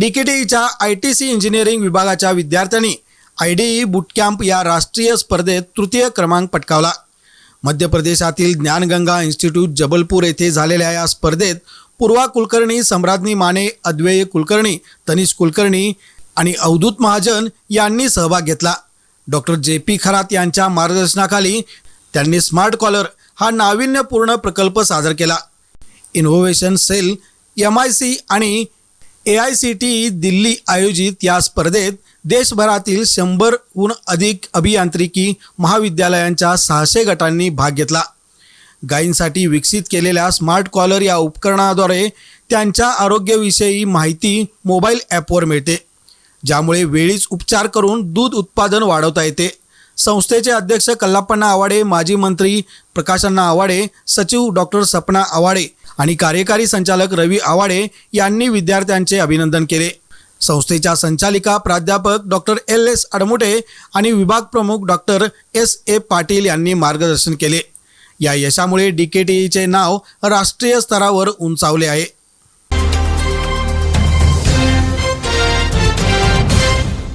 D K I T C engineering विभागाच्या विद्यार्थ्यांनी I D E boot camp या राष्ट्रीय स्पर्धेत तृतीय क्रमांक पटकावला. मध्य प्रदेशातील ज्ञानगंगा इन्स्टिट्यूट जबलपूर येथे झालेल्या या स्पर्धेत पूर्वा कुलकर्णी सम्राज्ञी माने अद्वैय कुलकर्णी तनिष कुलकर्णी आणि अवधूत महाजन यांनी सहभाग घेतला. डॉक्टर जे पी खरात यांच्या मार्गदर्शनाखाली त्यांनी स्मार्ट कॉलर हा नाविन्यपूर्ण प्रकल्प सादर केला. Innovation cell M I C आणि A I C T E Delhi आयोजित या स्पर्धेत देशभरातील शंभरहून अधिक अभियांत्रिकी महाविद्यालयांच्या सहाशे गटांनी भाग घेतला. गायींसाठी विकसित केलेल्या स्मार्ट कॉलर या उपकरणाद्वारे त्यांच्या आरोग्याविषयी माहिती मोबाईल ॲपवर मिळते ज्यामुळे वेळीच उपचार करून दूध उत्पादन वाढवता येते. संस्थेचे अध्यक्ष कल्लापण्णा आवाडे माजी मंत्री प्रकाशण्णा आवाडे सचिव डॉक्टर सपना आवाडे आणि कार्यकारी संचालक रवी आवाडे यांनी विद्यार्थ्यांचे अभिनंदन केले. संस्थेच्या संचालिका प्राध्यापक डॉक्टर एल. एस. अडमुटे आणि विभाग प्रमुख डॉक्टर एस. ए. पाटील यांनी मार्गदर्शन केले. या यशामुळे डी. के. टीचे नाव राष्ट्रीय स्तरावर उंचावले आहे.